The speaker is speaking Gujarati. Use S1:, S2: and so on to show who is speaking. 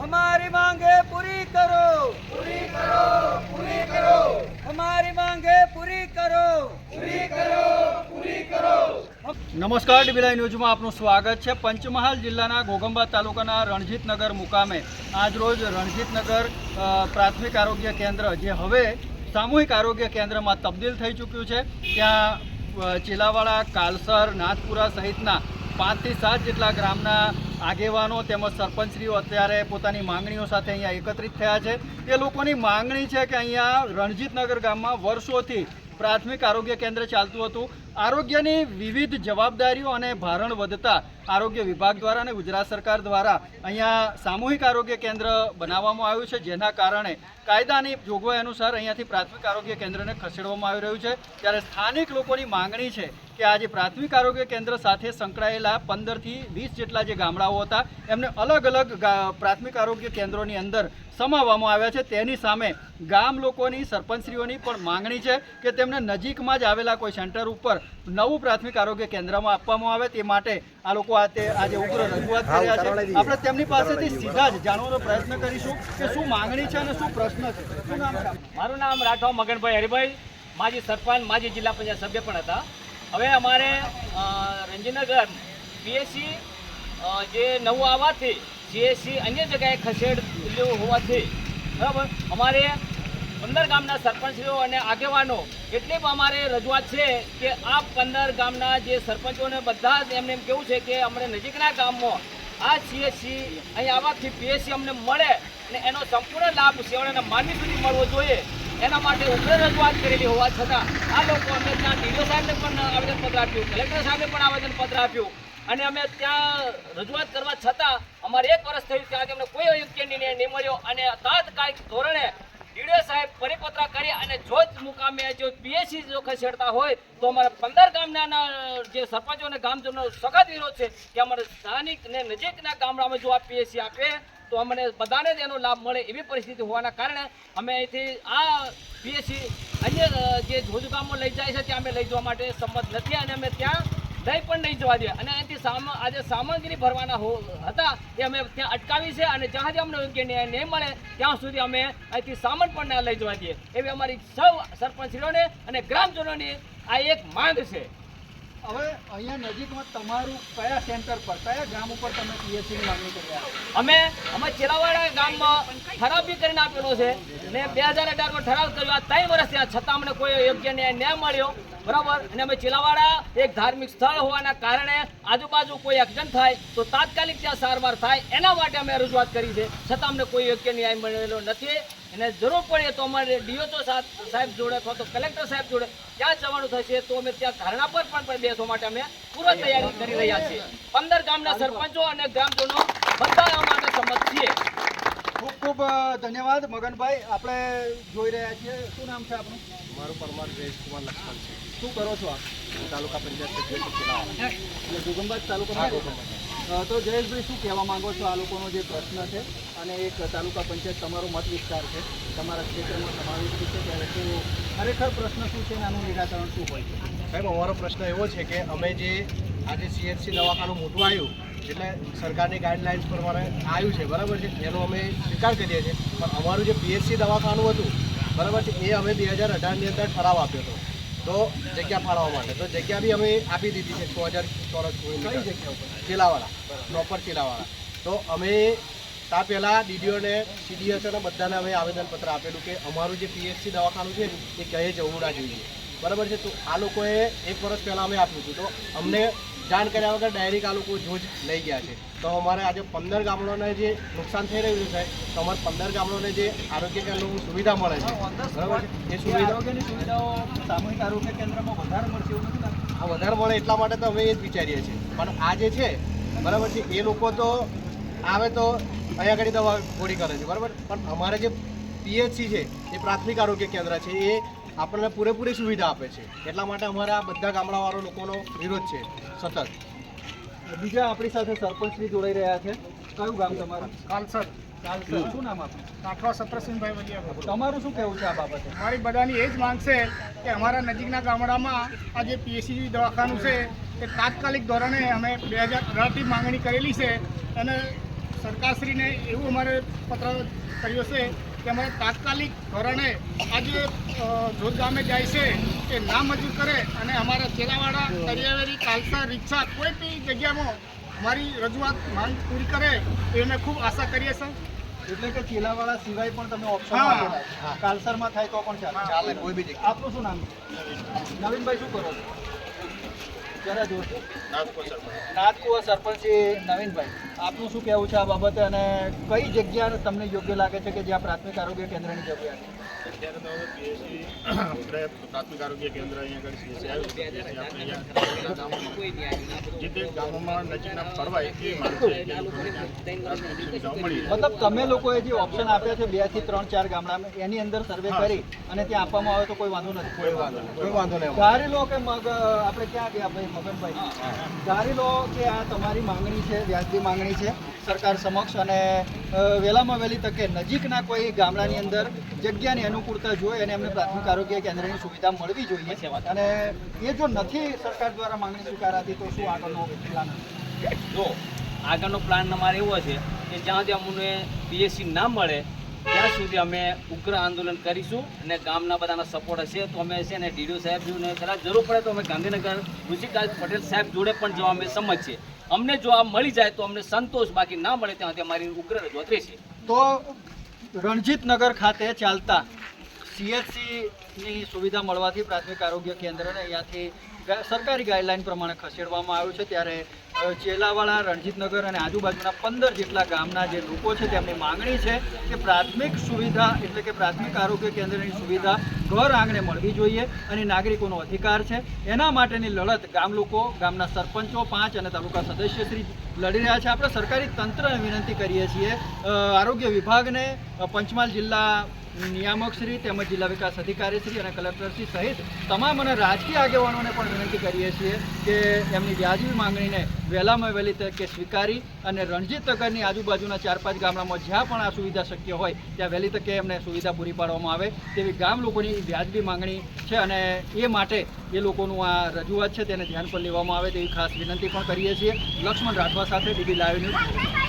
S1: हमारी मांगे पूरी करो पूरी करो पूरी करो हमारी मांगे पूरी करो पूरी करो पूरी करो
S2: નમસ્કાર ડીબીલાઈ ન્યૂઝમાં આપનું સ્વાગત છે પંચમહાલ જિલ્લાના ઘોગંબા તાલુકાના રણજીતનગર મુકામે આજરોજ રણજીતનગર અ, પ્રાથમિક આરોગ્ય કેન્દ્ર જે હવે સામૂહિક આરોગ્ય કેન્દ્રમાં તબદીલ થઈ ચૂક્યું છે ત્યાં અ, ચીલાવાડા કાલસર નાથપુરા સહિતના પાંચથી સાત જેટલા ગ્રામના આગેવાનો તેમજ સરપંચશ્રીઓ અત્યારે પોતાની માંગણીઓ સાથે અહીંયા એકત્રિત થયા છે. એ લોકોની માંગણી છે કે અહીંયા રણજીતનગર ગામમાં વર્ષોથી પ્રાથમિક આરોગ્ય કેન્દ્ર ચાલતું હતું. આરોગ્યની વિવિધ જવાબદારીઓ અને ભારણ વધતા આરોગ્ય વિભાગ દ્વારા અને ગુજરાત સરકાર દ્વારા અહીંયા સામૂહિક આરોગ્ય કેન્દ્ર બનાવવામાં આવ્યું છે, જેના કારણે કાયદાની જોગવાઈ અનુસાર અહીંયાથી પ્રાથમિક આરોગ્ય કેન્દ્રને ખસેડવામાં આવી રહ્યું છે. ત્યારે સ્થાનિક લોકોની માંગણી છે કે આજે પ્રાથમિક આરોગ્ય કેન્દ્ર સાથે સંકળાયેલા પંદરથી વીસ જેટલા જે ગામડાઓ હતા, એમને અલગ અલગ પ્રાથમિક આરોગ્ય કેન્દ્રોની અંદર સમાવવામાં આવ્યા છે. તેની સામે ગામ લોકોની, સરપંચશ્રીઓની પણ માંગણી છે કે તેમને નજીકમાં જ આવેલા કોઈ સેન્ટર ઉપર નવું પ્રાથમિક આરોગ્ય કેન્દ્રમાં આપવામાં આવે તે માટે આ લોકો આ તે આજે ઉગ્ર રજૂઆત કર્યા છે. આપણે તેમની પાસેથી સીધા જ જાણવાનો પ્રયત્ન કરીશું કે શું માંગણી છે અને શું પ્રશ્ન છે. શું નામ છે
S3: મારું નામ રાઠવા મગનભાઈ હરિભાઈ. માજી સરપંચ માજી જિલ્લા પંચાયત સભ્ય પણ હતા. હવે અમારે રંજીનગર રંજનગર પીએસસી જે નવું આવવાથી સીએસસી અન્ય જગ્યાએ ખસેડેલું હોવાથી બરાબર? અમારે પંદર ગામના સરપંચો અને આગેવાનો. એટલી અમારે રજૂઆત છે કે આ પંદર ગામના જે સરપંચોને બધા જ એમને એમ કેવું છે કે અમને નજીકના ગામમાં આ સીએસસી અહીં આવવાથી પીએસસી અમને મળે અને એનો સંપૂર્ણ લાભ સેવાને માનવી સુધી મળવો જોઈએ. એના માટે ઉગ્ર રજૂઆત કરેલી હોવા છતાં આ લોકો અમે ત્યાં ડીડીઓ સાહેબને પણ આવેદનપત્ર આપ્યું, કલેક્ટર સાહેબને પણ આવેદનપત્ર આપ્યું. અને અમે ત્યાં રજૂઆત કરવા છતાં અમારે એક વર્ષ થયું ત્યાં અમને કોઈ યોગ્ય નિર્ણય નહીં મળ્યો અને તાત્કાલિક ધોરણે ડીડીઓ સાહેબ પરિપત્ર કરી અને જો મુકામે જો પીએસસી જો ખસેડતા હોય તો અમારા પંદર ગામના, જે સરપંચો અને ગામજનો સખત વિરોધ છે કે અમારે સ્થાનિક ને નજીકના ગામડામાં જો આ પીએસસી આપે તો અમને બધાને જ એનો લાભ મળે એવી પરિસ્થિતિ હોવાના કારણે અમે અહીંથી આ પીએસસી અન્ય જે ભુજ લઈ જાય છે, ત્યાં અમે લઈ જવા માટે સંમત નથી અને અમે ત્યાં લઈ પણ નહીં જવા દે. અને અહીંથી આજે સામગ્રી ભરવાના હતા, એ અમે ત્યાં અટકાવી છે અને જ્યાં સુધી અમને યોગ્ય ન્યાય નહીં મળે, ત્યાં સુધી અમે અહીંથી સામાન પણ ના લઈ જવા દઈએ એવી અમારી સૌ સરપંચીઓને અને ગ્રામજનોની આ એક માંગ છે.
S2: હવે અહીંયા નજીકમાં તમારું કયા સેન્ટર પર, કયા ગામ ઉપર તમે પીએચસીની માંગણી
S3: અમે અમે ચેલાવાડા ગામમાં ઠરાવ કરીને આપેલો છે ને બે હજાર અઢારમાં ઠરાવ કર્યો. ત્રણ વર્ષ થયા છતાં અમને કોઈ યોગ્ય ન્યાય ન મળ્યો. બરાબર? અને અમે ચેલાવાડા એક ધાર્મિક સ્થળ હોવાના કારણે આજુબાજુ કોઈ એક્સિડન્ટ થાય તો તાત્કાલિક ત્યાં સારવાર થાય. એના માટે અમે રજૂઆત કરી છે. છતાં અમને કોઈ યોગ્ય ન્યાય મળેલો નથી. અને જરૂર પડે તો અમારે ડીઓચો સાહેબ જોડે અથવા તો કલેક્ટર સાહેબ જોડે ત્યાં જવાનું થશે તો અમે ત્યાં ધરણા પર પણ બેસવા માટે અમે પૂર્વ તૈયારી કરી રહ્યા છીએ. પંદર ગામના સરપંચો અને ગ્રામજનો બધા અમારે માટે સંમત છીએ.
S2: ખૂબ ખૂબ ધન્યવાદ. મગનભાઈ આપણે જોઈ રહ્યા છીએ. શું નામ છે આપણું
S4: મારું પરમાર જયેશકુમાર લક્ષ્મણ છે.
S2: શું કરો છો આપ?
S4: તાલુકા પંચાયત.
S2: એટલે ગુગંબાજ તાલુકામાં તો જયેશભાઈ, શું કહેવા માંગો છો આ લોકોનો જે પ્રશ્ન છે? અને એક તાલુકા પંચાયત તમારો મત વિસ્તાર છે. તમારા ક્ષેત્રમાં સમાવેશ છે ત્યારે શું ખરેખર પ્રશ્ન શું છે અને આનું નિરાકરણ શું હોય છે?
S4: સાહેબ, અમારો પ્રશ્ન એવો છે કે અમે જે આજે સીએચસી દવાખાનું મોટું આવ્યું, એટલે સરકારની ગાઈડલાઇન્સ પ્રમાણે આવ્યું છે, બરાબર છે? એનો અમે સ્વીકાર કરીએ છીએ. પણ અમારું જે પીએચસી દવાખાનું હતું, બરાબર છે, એ અમે બે હજાર અઢારની અંદર ઠરાવ આપ્યો હતો. તો જગ્યા ફાળવવા માટે. તો જગ્યા બી અમે આપી દીધી છે. છ હજાર ચોરસ
S2: કઈ જગ્યા ઉપર?
S4: ચીલાવાળા. પ્રોપર ચેલાવાળા. તો અમે તા પહેલાં ડીડીઓને સીડીએસઓને બધાને અમે આવેદનપત્ર આપેલું કે અમારું જે પીએચસી દવાખાનું છે એ ક્યાંય જવું ના જોઈએ. બરાબર છે? તો આ લોકોએ એક વર્ષ પહેલાં અમે આપ્યું હતું. તો અમને જાણ કર્યા વગર ડાયરેક્ટ આ લોકો જોજ લઈ ગયા છે. તો અમારે આજે પંદર ગામડાને જે નુકસાન થઈ રહ્યું છે તો અમારે પંદર ગામડાને જે આરોગ્ય કેન્દ્રનું સુવિધા મળે છે. બરાબર એ સુવિધા
S2: આરોગ્યની સુવિધાઓ સામૂહિક આરોગ્ય કેન્દ્રમાં વધારે મળશે એવું નથી
S4: આ વધારે મળે એટલા માટે તો અમે એ જ વિચારીએ છીએ. પણ આ જે છે બરાબર છે એ લોકો તો આવે તો અહીંયા આગળ દવા ગોળી કરે છે બરાબર? પણ અમારે જે પીએચસી છે એ પ્રાથમિક આરોગ્ય કેન્દ્ર છે એ આપણને પૂરેપૂરી સુવિધા આપે છે. એટલા માટે અમારે આ બધા ગામડાવાળા લોકોનો વિરોધ છે. સતત.
S2: બીજા આપણી સાથે સરપંચ શ્રી જોડાઈ રહ્યા છે. કયું ગામ તમારું?
S5: કાલસર
S2: કાલસર શું નામ
S5: રાઠવા સત્રસિંહભાઈ વલિયા
S2: તમારું શું કહેવું છે આ બાબતે?
S5: મારી બધાની એ જ માંગ છે કે અમારા નજીકના ગામડામાં આ જે પીએસસી દવાખાનું છે એ તાત્કાલિક ધોરણે અમે બે હજાર અઢારથી માંગણી કરેલી છે અને સરકારશ્રીને એવું અમારે પત્ર કર્યો છે કે અમારે તાત્કાલિક ધોરણે આજે ધોધ ગામે જાય છે એ નામ મજૂર કરે અને અમારા ચેલાવાડા દરિયાવેરી કાલસા રિક્ષા કોઈ બી જગ્યામાં અમારી રજૂઆત માંગ પૂરી કરે એ અમે ખૂબ આશા કરીએ છીએ.
S2: એટલે કે ચીલાવાળા સિવાય પણ તમે ઓપ્શન. કાલસરમાં થાય તો પણ ચાલે.
S4: ચાલે કોઈ બી જગ્યા
S2: આપનું શું નામ છે? નવીનભાઈ શું કરો છો? જરા જોરથી નાથકુવા સરપંચ શ્રી નવીનભાઈ આપનું શું કહેવું છે આ બાબતે અને કઈ જગ્યા તમને યોગ્ય લાગે છે કે જ્યાં પ્રાથમિક આરોગ્ય કેન્દ્રની જરૂરિયાત છે?
S6: અત્યારે તો આપણે પ્રાથમિક આરોગ્ય કેન્દ્ર અહીંયા આગળ આવ્યું જે તે ગામોમાં નજીકના ફરવાય એ
S2: મતલબ તમે લોકોએ જે ઓપ્શન આપ્યા છે બેથી ત્રણ ચાર ગામડામાં એની અંદર સર્વે કરી અને ત્યાં આપવામાં આવે તો કોઈ વાંધો નથી?
S4: કોઈ વાંધો નહીં. કોઈ વાંધો નહીં.
S2: ધારી લો કે મગ આપણે ક્યાં ગયા ભાઈ? મગનભાઈ ધારી લો કે આ તમારી માંગણી છે વ્યાજબી માંગણી છે. સરકાર સમક્ષ અને વહેલામાં વહેલી તકે નજીકના કોઈ ગામડાની અંદર જગ્યાની અનુકૂળતા જોઈ અને એમને પ્રાથમિક આરોગ્ય કેન્દ્રની સુવિધા મળવી જોઈએ. અને એ જો નથી સરકાર દ્વારા માંગણી સ્વીકારાતી તો શું આગળનો પ્લાન
S3: જો આગળનો પ્લાન અમારે એવો છે કે જ્યાં ત્યાં અમને બીએસસી ના મળે ત્યાં સુધી અમે ઉગ્ર આંદોલન કરીશું અને ગામના બધાના સપોર્ટ હશે તો અમે છે ને ડીડીઓ સાહેબ જોઈને કદાચ જરૂર પડે તો અમે ગાંધીનગર ઋષિકાંત પટેલ સાહેબ જોડે પણ જવા અમે સંમત છે અમને જો આ મળી જાય તો અમને સંતોષ બાકી ના મળે ત્યાં અમારી ઉગ્ર રજૂઆત રહેશે.
S2: તો રણજીતનગર ખાતે ચાલતા સીએચસીની સુવિધા મળવાથી પ્રાથમિક આરોગ્ય કેન્દ્રને અહીંયાથી સરકારી ગાઈડલાઈન પ્રમાણે ખસેડવામાં આવ્યું છે. ત્યારે ચેલાવાળા, રણજીતનગર અને આજુબાજુના પંદર જેટલા ગામના જે લોકો છે તેમની માંગણી છે કે પ્રાથમિક સુવિધા એટલે કે પ્રાથમિક આરોગ્ય કેન્દ્રની સુવિધા ઘર આંગણે મળવી જોઈએ અને નાગરિકોનો અધિકાર છે. એના માટેની લડત ગામ લોકો, ગામના સરપંચો, પાંચ અને તાલુકા સદસ્યશ્રી લડી રહ્યા છે. આપણે સરકારી તંત્રને વિનંતી કરીએ છીએ આરોગ્ય વિભાગને પંચમહાલ જિલ્લા નિયામક શ્રી તેમજ જિલ્લા વિકાસ અધિકારી શ્રી અને કલેક્ટરશ્રી સહિત તમામ અને રાજકીય આગેવાનોને પણ વિનંતી કરીએ છીએ કે એમની વ્યાજબી માંગણીને વહેલામાં વહેલી તકે સ્વીકારી અને રણજીત નગરની આજુબાજુના ચાર પાંચ ગામડામાં જ્યાં પણ આ સુવિધા શક્ય હોય, ત્યાં વહેલી તકે એમને સુવિધા પૂરી પાડવામાં આવે તેવી ગામ લોકોની વ્યાજબી માંગણી છે અને એ માટે એ લોકોનું આ રજૂઆત છે તેને ધ્યાન પર લેવામાં આવે તેવી ખાસ વિનંતી પણ કરીએ છીએ. લક્ષ્મણ રાઠવા સાથે ડીબી લાઈવ ન્યૂઝ.